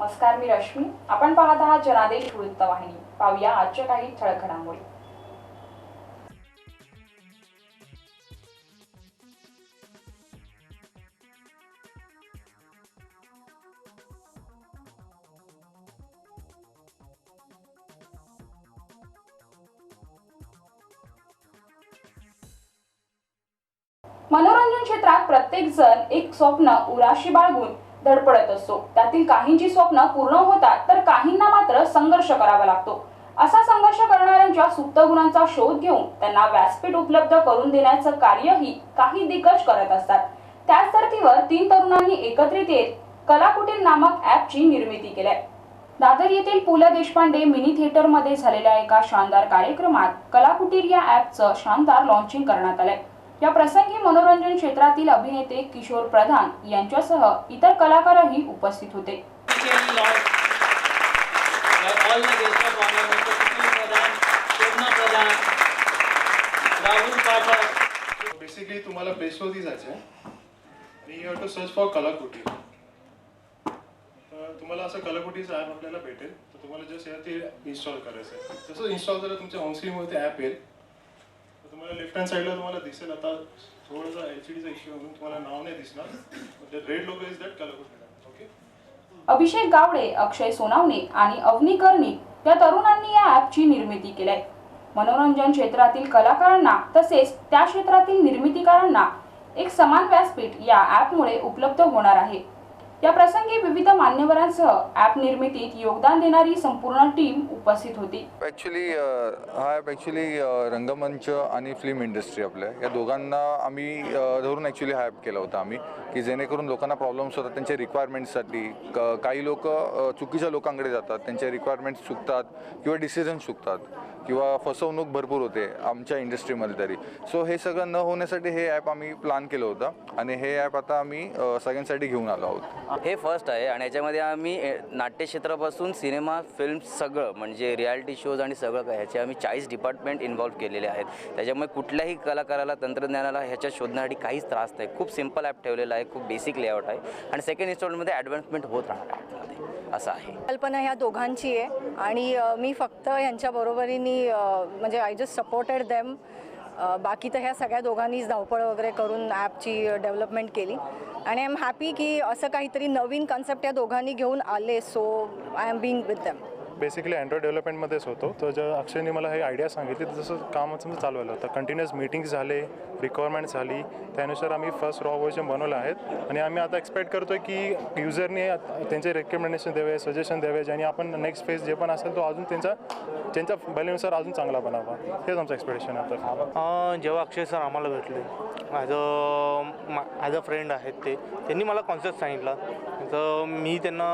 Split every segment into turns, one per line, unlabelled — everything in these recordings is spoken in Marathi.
नमस्कार मी रश्मी. आपण पाहत आहात जनादेश वृत्तवाहिनी पाहूया आजच्या काही ठळक घडामोडी. मनोरंजन क्षेत्रात प्रत्येक जण एक स्वप्न उराशी बाळगून धडपडत असतो. त्यातील काहींची स्वप्न पूर्ण होतात तर काहींना मात्र संघर्ष करावा लागतो. असा संघर्ष करणाऱ्यांच्या सुप्त गुणांचा शोध घेऊन त्यांना व्यासपीठ उपलब्ध करून देण्याचं कार्यही काही दिग्गज करत असतात. त्याच धर्तीवर तीन तरुणांनी एकत्रित येत कलाकुटीर नामक ॲपची निर्मिती केली. दादर येथील पु ल देशपांडे मिनी थिएटरमध्ये झालेल्या एका शानदार कार्यक्रमात कलाकुटीर या ॲपचं शानदार लॉन्चिंग करण्यात आलंय. या प्रसंगी मनोरंजन क्षेत्रातील अभिनेते किशोर प्रधान यांच्यासह इतर कलाकारही उपस्थित होते.
बेसिकली तुम्हाला बेसवरती जायचं आहे आणि you have to search for Kalakuti तर तुम्हाला असं कलाकुटीचं ॲप आपल्याला भेटेल. तर तुम्हाला जस्ट ते इन्स्टॉल करायचं आहे जसं इन्स्टॉल झालं तुमच्या होम ॲप येईल. तुम्हाला लेफ्ट हँड साईडला तुम्हाला दिसेल. आता थोडंसं एच डीचा इश्यू म्हणून तुम्हाला नाव नाही दिसणार. Red logo is that colour okay
Abhishek Gawade Akshay Sonawane आणि अवनी कर्णिक या तरुणांनी या ॲपची निर्मिती केली आहे मनोरंजन क्षेत्रातील कलाकारांना तसेच त्या क्षेत्रातील निर्मितीकारांना एक समान व्यासपीठ या ॲपमुळे उपलब्ध होणार आहे. या प्रसंगी विविध मान्यवरांसह ॲप निर्मितीत योगदान देणारी संपूर्ण टीम उपस्थित होती.
ॲक्च्युली हा ॲप ॲक्च्युली रंगमंच आणि फिल्म इंडस्ट्री आपल्या या दोघांना आम्ही धरून ॲक्च्युली हा ॲप केला होता आम्ही की जेणेकरून लोकांना प्रॉब्लेम्स होतात त्यांच्या रिक्वायरमेंट्ससाठी काही लोक चुकीच्या लोकांकडे जातात त्यांचे रिक्वायरमेंट्स चुकतात किंवा डिसिजन चुकतात. किंवा फसवणूक भरपूर होते आमच्या इंडस्ट्रीमध्ये तरी. सो हे सगळं न होण्यासाठी हे ॲप आम्ही प्लॅन केलं होतं आणि हे ॲप आता आम्ही सगळ्यांसाठी घेऊन आलो आहोत.
हे फर्स्ट आहे आणि याच्यामध्ये आम्ही नाट्यक्षेत्रापासून सिनेमा फिल्म सगळं म्हणजे रियालिटी शोज आणि सगळं काय ह्याचे आम्ही चाळीस डिपार्टमेंट इन्व्हॉल्व केलेले आहेत. त्याच्यामुळे कुठल्याही कलाकाराला तंत्रज्ञानाला ह्याच्या शोधण्यासाठी काहीच त्रास नाही. खूप सिंपल ॲप ठेवलेला आहे खूप बेसिक लेआउट आहे. आणि सेकंड इन्स्टॉलमेंटमध्ये ॲडव्हान्समेंट होत राहणार आहे. ॲपमध्ये असं आहे.
कल्पना ह्या दोघांची आहे. आणि मी फक्त यांच्या बरोबरीने म्हणजे आय जस्ट सपोर्टेड देम बाकी तर ह्या सगळ्या दोघांनीच धावपळ वगैरे करून ॲपची डेव्हलपमेंट केली. आणि आय एम हॅपी की असं काहीतरी नवीन कन्सेप्ट या दोघांनी घेऊन आले. So I am being with them
basically android डेव्हलपमेंटमध्येच होतो. तर जर अक्षयने मला हे आयडिया सांगितली तर जसं कामाचं चालू आलं होतं. कंटिन्युअस मीटिंग्स झाले रिक्वायरमेंट झाली. त्यानुसार आम्ही फर्स्ट रॉ व्हर्जन बनवलं आहेत. आणि आम्ही आता एक्सपेक्ट करतो आहे की युजरने त्यांचे रेकमेंडेशन द्यावे सजेशन द्यावे आणि आपण नेक्स्ट फेज जे पण असेल तो अजून त्यांचा त्यांच्या बॅलेनुसार अजून चांगला बनावा. हेच आमचं एक्सपेक्टेशन आहे आता.
जेव्हा अक्षय सर आम्हाला भेटले as a as a friend आहेत ते त्यांनी मला कॉन्सेप्ट सांगितला. तर मी त्यांना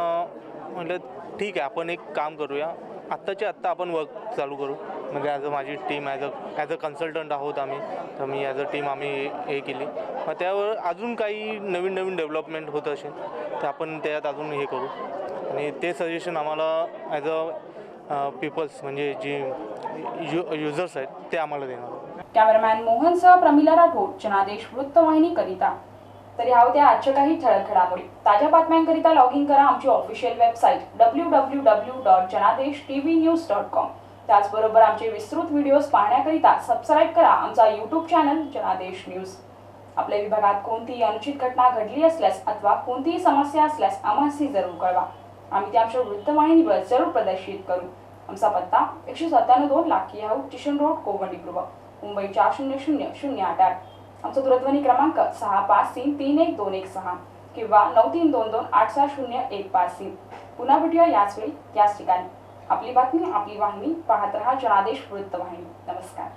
म्हटलं ठीक आहे आपण एक काम करूया. आत्ताच्या आत्ता आपण वर्क चालू करू. म्हणजे ॲज अ माझी team as a as a consultant आहोत आम्ही. तर मी ॲज अ टीम आम्ही हे केली. मग त्यावर अजून काही नवीन नवीन डेव्हलपमेंट होत असेल तर आपण त्यात अजून हे करू. आणि ते सजेशन आम्हाला ॲज अ पीपल्स म्हणजे जी यु युजर्स आहेत ते आम्हाला देणार.
कॅमेरामॅन मोहनसह प्रमिला राठोड जनादेश वृत्तवाहिनी करिता. तर ह्या होत्या आजच्या काही ठळक घडामोडी. ताज्या बातम्यांकरिता लॉग इन करा आमची official website W W W dot Janadesh T V news dot com त्याचबरोबर आमचे विस्तृत व्हिडिओज पाहण्याकरिता सबस्क्राईब करा आमचा यूट्यूब चॅनल जनादेश न्यूज आपल्या विभागात कोणतीही अनुचित घटना घडली असल्यास अथवा कोणतीही समस्या असल्यास आम्हाशी जरूर कळवा. आम्ही ते आमच्या वृत्तवाहिनीवर जरूर प्रदर्शित करू. आमचा पत्ता एकशे सत्त्याण्णव दोन लाखी किया स्टेशन रोड कोवंडी पूर्व. मुंबई चार शून्य शून्य शून्य आठ आठ. आमचा दूरध्वनी क्रमांक सहा पाच तीन तीन एक दोन एक सहा किंवा नऊ तीन दोन दोन आठ सहा शून्य एक पाच तीन. पुन्हा भेटूया याच वेळी याच ठिकाणी. आपली बातमी आपली वाहिनी पाहत रहा जनादेश वृत्तवाहिनी. नमस्कार.